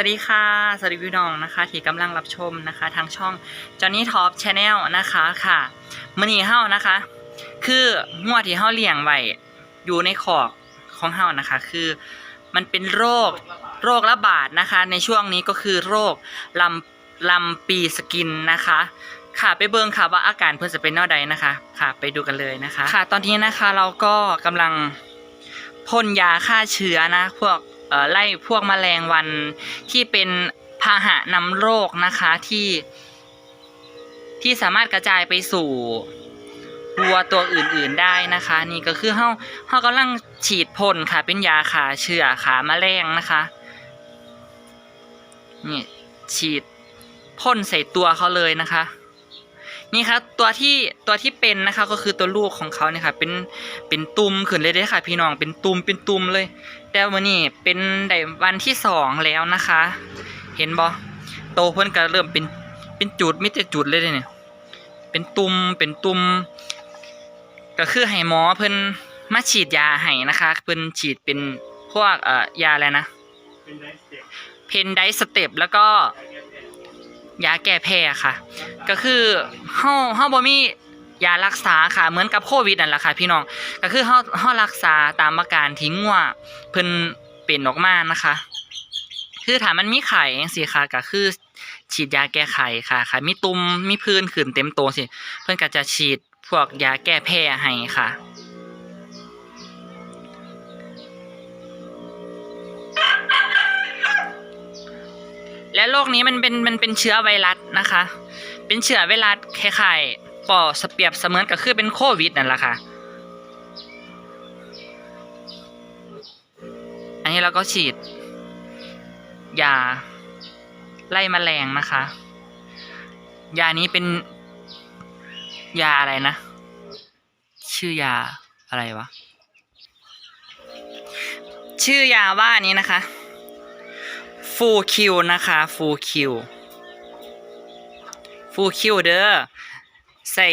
สวัสดีค่ะ สวัสดีพี่น้องนะคะ ที่กำลังรับชมนะคะ ทางช่อง Johnny Top Channel นะคะค่ะมื่อนี้เฮานะคะ คือหัวที่เฮาเลี้ยงไว้อยู่ในขอกของเฮานะคะ คือมันเป็นโรคโรคระบาดนะคะ ในช่วงนี้ก็คือโรคลำลำปีสกินนะคะ ค่ะไปเบิ่งค่ะว่าอาการเพื่อนจะเป็นนวใดนะคะ ค่ะไปดูกันเลยนะคะ ค่ะ ตอนนี้นะคะเราก็กำลังพ่นยาฆ่าเชื้อนะพวก ไล่พวกแมลงวันที่เป็นพาหะนำโรคนะคะที่ ที่สามารถกระจายไปสู่วัวตัวอื่นๆได้นะคะ นี่ก็คือเฮาเฮากำลังฉีดพ่นค่ะ เป็นยาขาเชื้อขาแมลงนะคะนี่ฉีดพ่นใส่ตัวเขาเลยนะคะ นี่ครับตัวที่ตัวที่เป็นนะคะก็คือตัวลูกของเขาเนี่ยค่ะเป็นเป็นตุ่มขึ้นเลยได้อค่ะ พี่น้องเป็นตุ่มเป็นตุ่มเลย แต่วันนี้เป็นได้วันที่สองแล้วนะคะ เห็นบอโตเพิ่นก็เริ่มเป็นเป็นจุดมิแต่จุดเลยเด้อเนี่ยเป็นตุ่มเป็นตุ่มก็คือให้หมอเพิ่นมาฉีดยาให้นะคะ เพิ่นฉีดเป็นพวกเอ่อยาอะไรนะเป็นไดสเต็ปเพนไดสเต็ปแล้วก็ ยาแก้แพ้ค่ะ ก็คือเฮาเฮาบ่มียารักษาค่ะเหมือนกับโควิดนั่นแหละค่ะพี่น้องก็คือเฮาเฮารักษาตามอาการที่งัวเพิ่นเป็นออกมานะคะ คือถ้ามันมีไข้จังซี่ค่ะก็คือฉีดยาแก้ไขค่ะค่ะมีตุ่มมีพื้นขึ้นเต็มตัวสิ เพิ่นก็จะฉีดพวกยาแก้แพ้ให้ค่ะ และโรคนี้มันเป็นมันเป็นเชื้อไวรัสนะคะ เป็นเชื้อไวรัสคล้ายๆปอสเปียบเสมือนกับคือเป็นโควิดนั่นแหละค่ะ อันนี้เราก็ฉีดยาไล่แมลงนะคะ ยานี้เป็นยาอะไรนะ ชื่อยาอะไรวะ ชื่อยาว่านี้นะคะ ฟูคิวนะคะฟูคิวฟูคิวเด้อใส่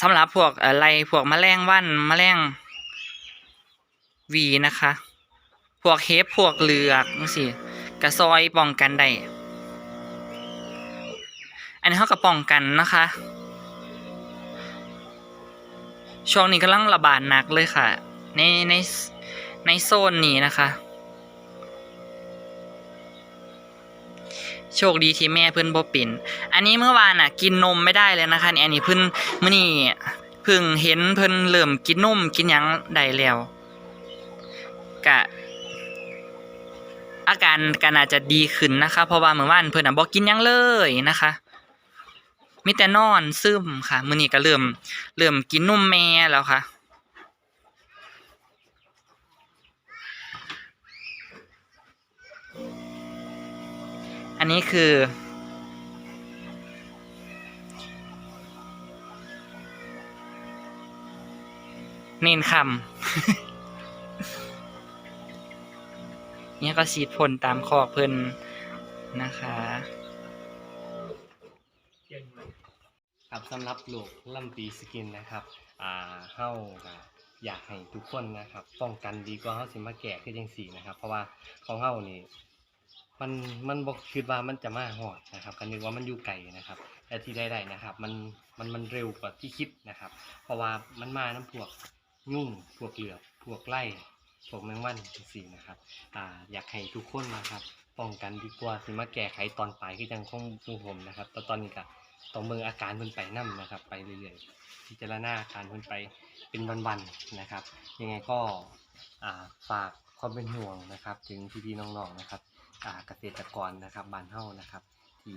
สำหรับพวกอะไรพวกแมลงวันแมลงวีนะคะ พวกเฮฟพวกเหลือกนี่สิกระซอยป้องกันได้อันนี้เขาก็ป้องกันนะคะ ช่วงนี้กำลังระบาดหนักเลยค่ะ ในในในโซนนี้นะคะ โชคดีที่แม่เพิ่นบ่ปิ่นอันนี้เมื่อวานน่ะ กินนมไม่ได้เลยนะคะไอันนี้เพิ่นมื้อนี้เพิ่งเห็นเพิ่นเริ่มกินนมกินยังได้แล้วกะอาการก็น่าจะดีขึ้นนะคะ เพราะว่าเมื่อวานเพิ่นน่ะบ่กินยังเลยนะคะมีแต่นอนซึมค่ะ มื้อนี้ก็เริ่มเริ่มกินนมแม่แล้วค่ะ นนี้คือ เนนคำเนี่ยก็ฉีดพ่นตามคอกเพิ่นนะคะครับสำหรับโรคลำปีสกินนะครับ อ่าเฮาก็อยากให้ทุกคนนะครับ ป้องกันดีกว่าเฮาสิมาแก้คือจังซี่นะครับ เพราะว่าของเฮานี่ มันมันบ่คิดว่ามันจะมาฮอดนะครับก็นึกว่ามันอยู่ไกลนะครับแต่ที่ได้ๆนะครับ มันมันมันเร็วกว่าที่คิดนะครับ เพราะว่ามันมาน้ำพวกยุ่งพวกเหลือบพวกไล่พวกแมงวันจังซี่นะครับอ่าอยากให้ทุกคนนะครับป้องกันดีกว่าสิมาแก้ไขตอนปลายคือจังของหมู่ผมนะครับแต่ตอนนี้ก็ต้องเบิ่งอาการเพิ่นไปนํนะครับ ไปเรื่อยๆพิจารณาอาการเพิ่นไปเป็นวันๆนะครับ ยังไงก็อ่าฝากความเป็นห่วงนะครับ ถึงพี่ๆน้องๆนะครับ เกษตรกรนะครับบ้านเฮานะครับ ที่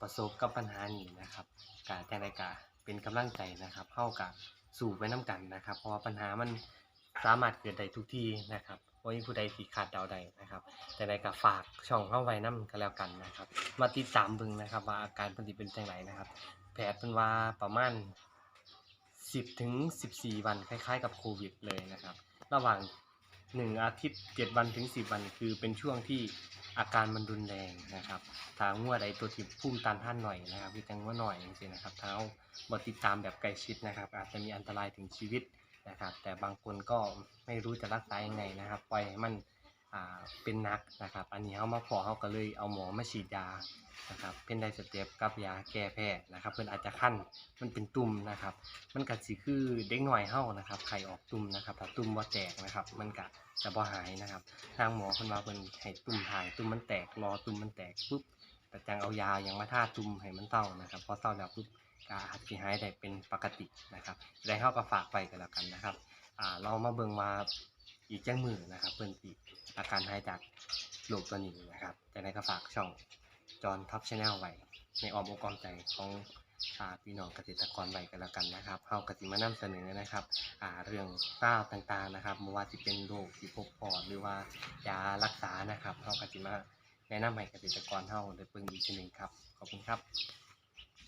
ประสบกับปัญหานี้นะครับกาจังไดกะเป็นกำลังใจนะครับเฮากะสู่ไปน้กันนะครับ เพราะว่าปัญหามันสามารถเกิดได้ทุกที่นะครับบ่มีผู้ใดสิคาดเดาได้นะครับ แต่ใดก็ฝากช่องเข้าไว้นํกันแล้วกันนะครับ มาติดตามเบิ่งนะครับ ว่าอาการเพิ่นสิเป็นจังไดนะครับแพทย์เพิ่นว่าประมาณ 10ถึง14 วันคล้ายๆ กับโควิดเลยนะครับ ระหว่าง หนึ่งอาทิตย์เจ็ดวันถึงสิบวันคือเป็นช่วงที่อาการมันรุนแรงนะครับถางัวใดตัวที่พุ่มตานท่านหน่อยนะครับคือจังงัวหน่อยจังๆนะครับเท้าเอาบ่ติดตามแบบใกล้ชิดนะครับ อาจจะมีอันตรายถึงชีวิตนะครับ แต่บางคนก็ไม่รู้จะรักษายังไงนะครับ ปล่อยให้มัน เป็นนักนะครับ อันนี้เฮามาพอเฮาก็เลยเอาหมอมาฉีดยานะครับเป็นไดสเต็ปกับยาแก้แพ้นะครับ เพิ่อนอาจจะคั้นมันเป็นตุ่มนะครับ มันก็สิคือเด็กน้อยเฮานะครับไข้ออกตุ่มนะครับถ้าตุ่มบ่แตกนะครับ มันก็จะบ่หายนะครับ ทางหมอเพิ่นว่าเพิ่นให้ตุ่มหาย ตุ่มมันแตกรอตุ่มมันแตกปุ๊บแต่จังเอายาอยังมาทาตุ่มให้มันเศร้านะครับพอเศร้าแล้วปุ๊บก็อาจสิหายได้เป็นปกตินะครับได้เฮาก็ฝากไปกันแล้วกันนะครับเรามาเบิ่งว่า อีกจังมือนะครับ เพิ่อนสิอาการหายจากโรคตัวนี้นะครับจะได้ก็ฝากช่องจอนท็อปชาแนลไว้ในออมอกอ้อมใจของอาพี่น้องเกษตรกรไว้กันแล้วกันนะครับเฮาก็สิมานำเสนอนะครับอ่าเรื่องต้าวต่างๆนะครับไม่ว่าจะเป็นโรคที่พบปอดหรือว่ายารักษานะครับเฮาก็สิมาแนะนำให้เกษตรกรเฮาได้เบิ่งอีกทีหนึงครับ ขอบคุณครับ